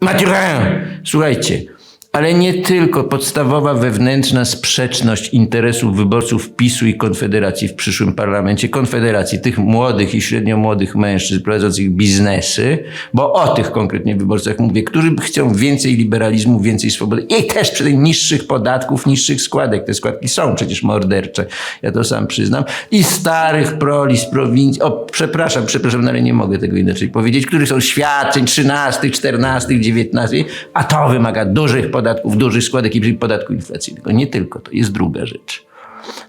Mathurin, słuchajcie, ale nie tylko podstawowa wewnętrzna sprzeczność interesów wyborców PiSu i Konfederacji w przyszłym parlamencie, Konfederacji, tych młodych i średnio młodych mężczyzn prowadzących biznesy, bo o tych konkretnie wyborcach mówię, którzy chcą więcej liberalizmu, więcej swobody i też przy niższych podatków, niższych składek. Te składki są przecież mordercze, ja to sam przyznam. I starych prolis, prowincji, o przepraszam, przepraszam, no ale nie mogę tego inaczej powiedzieć, których są świadczeń 13, 14, 19, a to wymaga dużych podatków, dużych składek i podatku inflacyjnego. Nie tylko to, jest druga rzecz.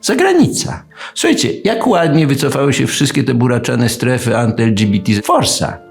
Zagranica. Słuchajcie, jak ładnie wycofały się wszystkie te buraczane strefy anty-LGBT z Forsa.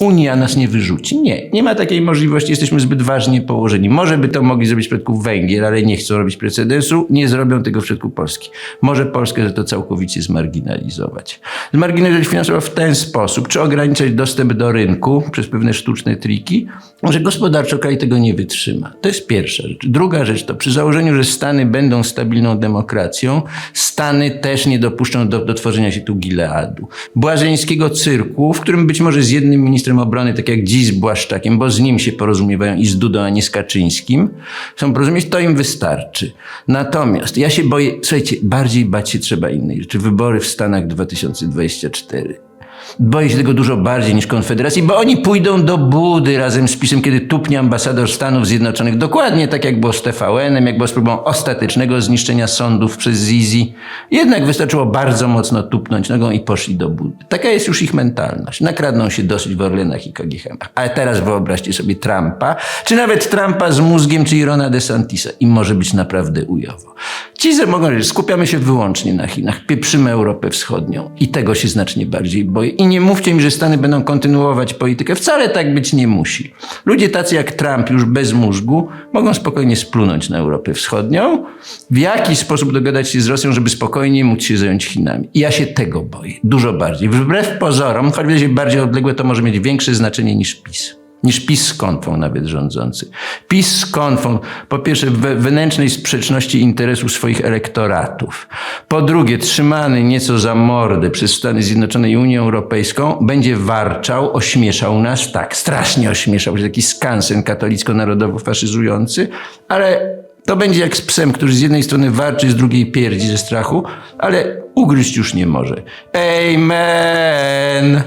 Unia nas nie wyrzuci. Nie, nie ma takiej możliwości. Jesteśmy zbyt ważnie położeni. Może by to mogli zrobić w przypadku Węgier, ale nie chcą robić precedensu. Nie zrobią tego w przypadku Polski. Może Polskę to całkowicie zmarginalizować. Zmarginalizować finansowo w ten sposób, czy ograniczać dostęp do rynku przez pewne sztuczne triki, że gospodarczo kraj tego nie wytrzyma. To jest pierwsza rzecz. Druga rzecz to przy założeniu, że Stany będą stabilną demokracją, Stany też nie dopuszczą do, do tworzenia się tu Gileadu. Błazeńskiego cyrku, w którym być może z jednym ministrem obrony, tak jak dziś z Błaszczakiem, bo z nim się porozumiewają i z Dudą, a nie z Kaczyńskim, są porozumieć, to im wystarczy. Natomiast ja się boję, słuchajcie, bardziej bać się trzeba innej rzeczy. Wybory w Stanach 2024. Boję się tego dużo bardziej niż Konfederacji, bo oni pójdą do budy razem z PiSem, kiedy tupnie ambasador Stanów Zjednoczonych. Dokładnie tak jak było z TVN-em, jak było z próbą ostatecznego zniszczenia sądów przez Zizi. Jednak wystarczyło bardzo mocno tupnąć nogą i poszli do budy. Taka jest już ich mentalność. Nakradną się dosyć w Orlenach i KGHM-ach. Ale teraz wyobraźcie sobie Trumpa, czy nawet Trumpa z mózgiem, czy Irona DeSantisa. I może być naprawdę ujowo. Ci mogą skupiamy się wyłącznie na Chinach, pieprzymy Europę Wschodnią. I tego się znacznie bardziej boję. I nie mówcie mi, że Stany będą kontynuować politykę. Wcale tak być nie musi. Ludzie tacy jak Trump, już bez mózgu, mogą spokojnie splunąć na Europę Wschodnią. W jaki sposób dogadać się z Rosją, żeby spokojnie móc się zająć Chinami? I ja się tego boję. Dużo bardziej. Wbrew pozorom, choć będzie bardziej odległe, to może mieć większe znaczenie niż PiS niż PiS z konfą nawet rządzący. PiS z konfą, po pierwsze, w wewnętrznej sprzeczności interesów swoich elektoratów. Po drugie, trzymany nieco za mordę przez Stany Zjednoczone i Unię Europejską, będzie warczał, ośmieszał nas, tak, strasznie ośmieszał, taki skansen katolicko-narodowo-faszyzujący, ale to będzie jak z psem, który z jednej strony warczy, z drugiej pierdzi ze strachu, ale ugryźć już nie może. Amen!